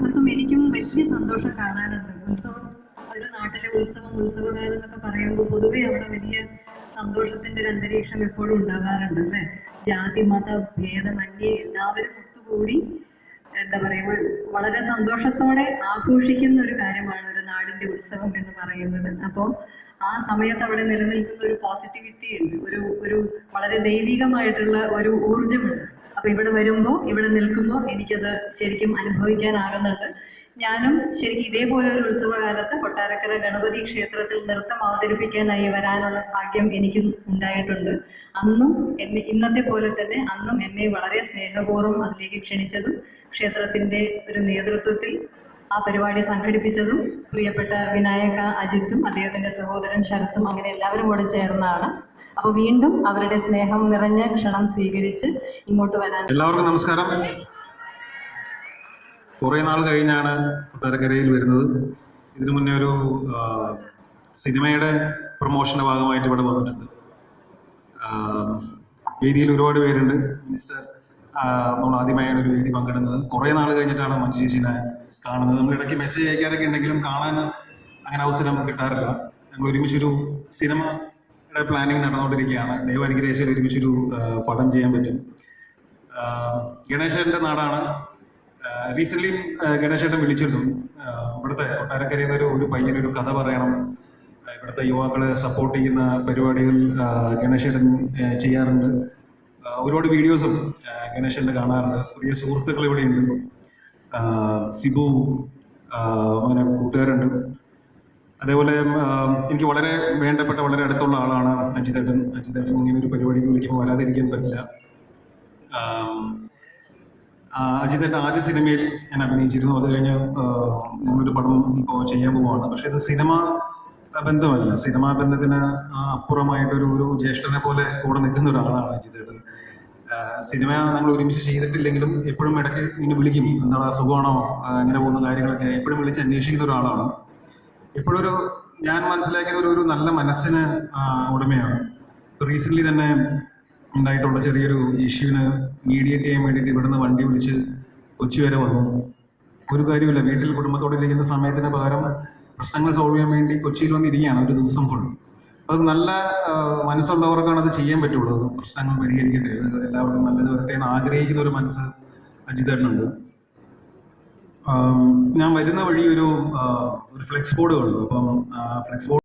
മുഖത്തും എനിക്കും വലിയ സന്തോഷം കാണാനുണ്ട്. ഉത്സവം ഒരു നാട്ടിലെ ഉത്സവം ഉത്സവകാലം എന്നൊക്കെ പറയുമ്പോൾ പൊതുവെ അവിടെ വലിയ സന്തോഷത്തിന്റെ ഒരു അന്തരീക്ഷം എപ്പോഴും ഉണ്ടാകാറുണ്ട് അല്ലേ? ജാതി മത ഭേദമന്യേ എല്ലാവരും ഒത്തുകൂടി എന്താ പറയുക വളരെ സന്തോഷത്തോടെ ആഘോഷിക്കുന്ന ഒരു കാര്യമാണ് ഒരു നാടിന്റെ ഉത്സവം എന്ന് പറയുന്നത്. അപ്പോൾ ആ സമയത്ത് അവിടെ നിലനിൽക്കുന്ന ഒരു പോസിറ്റിവിറ്റി ഉണ്ട് ഒരു ഒരു വളരെ ദൈവികമായിട്ടുള്ള ഒരു ഊർജമുണ്ട് അപ്പൊ ഇവിടെ വരുമ്പോൾ ഇവിടെ നിൽക്കുമ്പോൾ എനിക്കത് ശരിക്കും അനുഭവിക്കാനാകുന്നുണ്ട്. ഞാനും ശരിക്കും ഇതേപോലെ ഒരു ഉത്സവകാലത്ത് കൊട്ടാരക്കര ഗണപതി ക്ഷേത്രത്തിൽ നൃത്തം അവതരിപ്പിക്കാനായി വരാനുള്ള ഭാഗ്യം എനിക്കും ഉണ്ടായിട്ടുണ്ട്. അന്നും എന്നെ ഇന്നത്തെ പോലെ തന്നെ അന്നും എന്നെ വളരെ സ്നേഹപൂർവം അതിലേക്ക് ക്ഷണിച്ചതും ക്ഷേത്രത്തിന്റെ ഒരു നേതൃത്വത്തിൽ ആ പരിപാടി സംഘടിപ്പിച്ചതും പ്രിയപ്പെട്ട വിനായക അജിത്തും അദ്ദേഹത്തിന്റെ സഹോദരൻ ശരത്തും അങ്ങനെ എല്ലാവരും കൂടെ ചേർന്നാണ്. അപ്പോൾ വീണ്ടും അവരുടെ സ്നേഹം നിറഞ്ഞ ക്ഷണം സ്വീകരിച്ച് ഇങ്ങോട്ട് വരാൻ എല്ലാവർക്കും നമസ്കാരം. കുറേ നാൾ കഴിഞ്ഞാണ് കൊട്ടാരക്കരയിൽ വരുന്നത്. ഇതിനു മുന്നേ ഒരു സിനിമയുടെ പ്രൊമോഷന്റെ ഭാഗമായിട്ട് ഇവിടെ വന്നിട്ടുണ്ട്. വേദിയിൽ ഒരുപാട് പേരുണ്ട്. മിനിസ്റ്റർ നമ്മൾ ആദ്യമായാണ് ഒരു വേദി പങ്കിടുന്നത്. കുറേ നാൾ കഴിഞ്ഞിട്ടാണ് മഞ്ജു ചേച്ചിനെ കാണുന്നത്. നമ്മൾ ഇടയ്ക്ക് മെസ്സേജ് അയക്കാറൊക്കെ ഉണ്ടെങ്കിലും കാണാൻ അങ്ങനെ അവസരം കിട്ടാറില്ല. ഞങ്ങൾ ഒരുമിച്ചൊരു സിനിമയുടെ പ്ലാനിങ് നടന്നുകൊണ്ടിരിക്കുകയാണ്. ദൈവം അനുഗ്രഹിച്ചാൽ ഒരുമിച്ചൊരു പടം ചെയ്യാൻ പറ്റും. ഗണേശന്റെ നാടാണ്. റീസെന്റ് ഗണേശേട്ടൻ വിളിച്ചിരുന്നു. ഇവിടുത്തെ കൊട്ടാരക്കരയിൽ നിന്ന് ഒരു ഒരു പയ്യനൊരു കഥ പറയണം. ഇവിടുത്തെ യുവാക്കളെ സപ്പോർട്ട് ചെയ്യുന്ന പരിപാടികൾ ഗണേശേട്ടൻ ചെയ്യാറുണ്ട്. ഒരുപാട് വീഡിയോസും ഗണേശന്റെ കാണാറുണ്ട്. പുതിയ സുഹൃത്തുക്കൾ ഇവിടെ ഉണ്ട് സിബു അങ്ങനെ കൂട്ടുകാരുണ്ട്. അതേപോലെ എനിക്ക് വളരെ വേണ്ടപ്പെട്ട വളരെ അടുത്തുള്ള ആളാണ് അജിതേട്ടൻ. അജിതേട്ടൻ ഇങ്ങനെ ഒരു പരിപാടിക്ക് വിളിക്കുമ്പോൾ വരാതിരിക്കാൻ പറ്റില്ല. അജിതേട്ടൻ ആദ്യ സിനിമയിൽ ഞാൻ അഭിനയിച്ചിരുന്നു. അത് കഴിഞ്ഞ് നമ്മളൊരു പടം ഇപ്പോൾ ചെയ്യാൻ പോവുകയാണ് പക്ഷെ ഇത് സിനിമ ബന്ധമല്ല. സിനിമാ ബന്ധത്തിന് അപ്പുറമായിട്ടൊരു ഒരു ജ്യേഷ്ഠനെ പോലെ കൂടെ നിൽക്കുന്ന ഒരാളാണ് അജിതേട്ടൻ. സിനിമ നമ്മൾ ഒരുമിച്ച് ചെയ്തിട്ടില്ലെങ്കിലും എപ്പോഴും ഇടയ്ക്ക് ഇങ്ങനെ വിളിക്കും. എന്താണ് സുഖമാണോ? ഇങ്ങനെ പോകുന്ന കാര്യങ്ങളൊക്കെ എപ്പോഴും വിളിച്ച് അന്വേഷിക്കുന്ന ഒരാളാണ്. എപ്പോഴൊരു ഞാൻ മനസ്സിലാക്കിയത് ഒരു ഒരു നല്ല മനസ്സിന് ഉടമയാണ്. റീസെന്റ് തന്നെ ഉണ്ടായിട്ടുള്ള ചെറിയൊരു ഇഷ്യൂവിന് മീഡിയേറ്റ് ചെയ്യാൻ വേണ്ടിയിട്ട് ഇവിടുന്ന് വണ്ടി വിളിച്ച് കൊച്ചി വരെ വന്നു. ഒരു കാര്യമില്ല വീട്ടിൽ കുടുംബത്തോടെ ഇരിക്കുന്ന സമയത്തിന് പകരം പ്രശ്നങ്ങൾ സോൾവ് ചെയ്യാൻ വേണ്ടി കൊച്ചിയിൽ വന്നിരിക്കുകയാണ് ഒരു ദിവസം ഫുൾ അത് നല്ല മനസ്സുള്ളവർക്കാണ് അത് ചെയ്യാൻ പറ്റുള്ളൂ. പ്രശ്നങ്ങൾ പരിഹരിക്കട്ടെ എല്ലാവർക്കും നല്ലത് വരട്ടെ എന്ന് ആഗ്രഹിക്കുന്ന ഒരു മനസ്സ് അജിതേട്ടനുണ്ട് ഞാൻ വരുന്ന വഴി ഒരു ഒരു ഫ്ലെക്സ് ബോർഡ് കണ്ടു. അപ്പം ഫ്ലെക്സ് ബോർഡ്